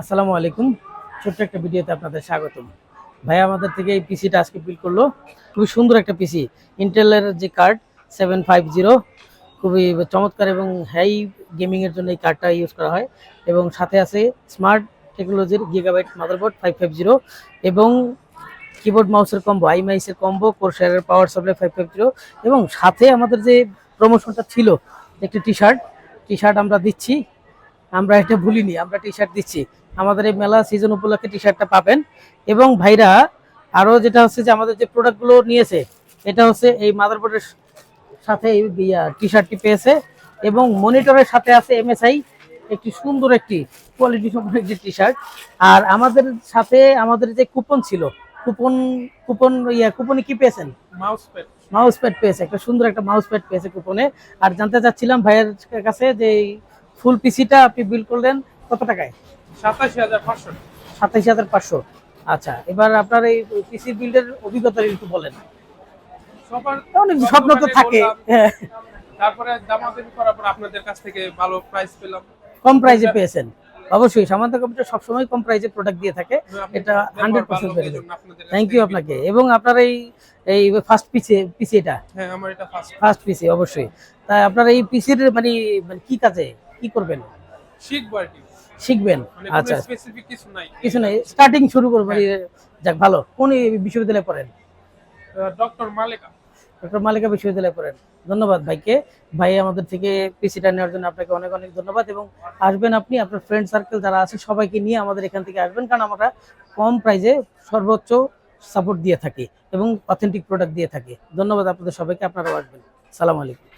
আসসালামু আলাইকুম। ছোট্ট একটা ভিডিওতে আপনাদের স্বাগতম। ভাই, আমাদের থেকে এই পিসিটা আজকে বিল করল। খুবই সুন্দর একটা পিসি ইন্টেলের যে কার্ড সেভেন ফাইভ জিরো খুবই চমৎকার এবং হাই গেমিংয়ের জন্য এই কার্ডটা ইউজ করা হয়। এবং সাথে আছে স্মার্ট টেকনোলজির Gigabyte motherboard five five zero এবং কিবোর্ড মাউসের কম্বো আই মাইসের combo কোরশারের power supply five five zero এবং সাথে আমাদের যে প্রমোশনটা ছিল, একটি টি শার্ট টি শার্ট আমরা দিচ্ছি। আমরা এটা ভুলিনি আমরা টি শার্ট দিচ্ছি। আমাদের এই মেলা সিজন উপলক্ষে টি শার্টটা পাবেন। এবং ভাইরা আরও যেটা হচ্ছে যে আমাদের যে প্রোডাক্টগুলো নিয়েছে এটা হচ্ছে এই মাদারবোর্ডের সাথে এই টি শার্টটি পেয়েছে। এবং মনিটরের সাথে আছে এমএসআই একটি সুন্দর একটি কোয়ালিটি সম্পন্ন একটি টি শার্ট আর আমাদের সাথে আমাদের যে কুপন ছিল কুপন কুপন ইয়া কুপনে কি পেয়েছেন? মাউস প্যাড মাউস প্যাড পেয়েছে একটা সুন্দর একটা মাউস প্যাড পেয়েছে কুপনে আর জানতে চাচ্ছিলাম ভাইয়ের কাছে যে ফুল পিসিটা আপনি বিল করলেন কত টাকায়? সাতাশি হাজার পাঁচশো হাজার পাঁচশো। আচ্ছা এবার আপনার এই পিসি বিল্ডের অভিজ্ঞতা একটু বলেন। অনেক স্বপ্ন তো থাকে। হ্যাঁ, তারপরে দামাদামি করার পর আপনাদের কাছ থেকে ভালো প্রাইস পেলাম। কম প্রাইসে পেয়েছেন। অবশ্যই সামান্য কম্পিউটার সবসময় কম প্রাইজে প্রোডাক্ট দিয়ে থাকে। এটা হান্ড্রেড পার্সেন্ট থ্যাংক ইউ আপনাকে। এবং আপনার এই এই ফার্স্ট পিসি পিসি এটা? হ্যাঁ আমার এটা ফার্স্ট ফার্স্ট পিসি অবশ্যই। তাই আপনার এই পিসির মানে মানে কি কাজে? কি করবেন? শিখব আর কি। শিখবেন? মানে আচ্ছা। স্পেসিফিক কিছু নাই। কিছু নেই। স্টার্টিং শুরু করবেন যাক ভালো। কোন বিশ্ববিদ্যালয়ে পড়েন? ডক্টর মালিকা। ডক্টর মালিকা বিশ্ববিদ্যালয়ে পড়েন। ধন্যবাদ ভাইকে। ভাই আমাদের থেকে পিসিটা নেওয়ার জন্য আপনাকে অনেক অনেক ধন্যবাদ এবং আসবেন আপনি, আপনার ফ্রেন্ড সার্কেল যারা আছে সবাইকে নিয়ে আমাদের এখান থেকে আসবেন কারণ আমরা কম প্রাইজে সর্বোচ্চ সাপোর্ট দিয়ে থাকি এবং অথেন্টিক প্রোডাক্ট দিয়ে থাকি। ধন্যবাদ আপনাদের সবাইকে, আপনারাও আসবেন। সালাম আলাইকুম।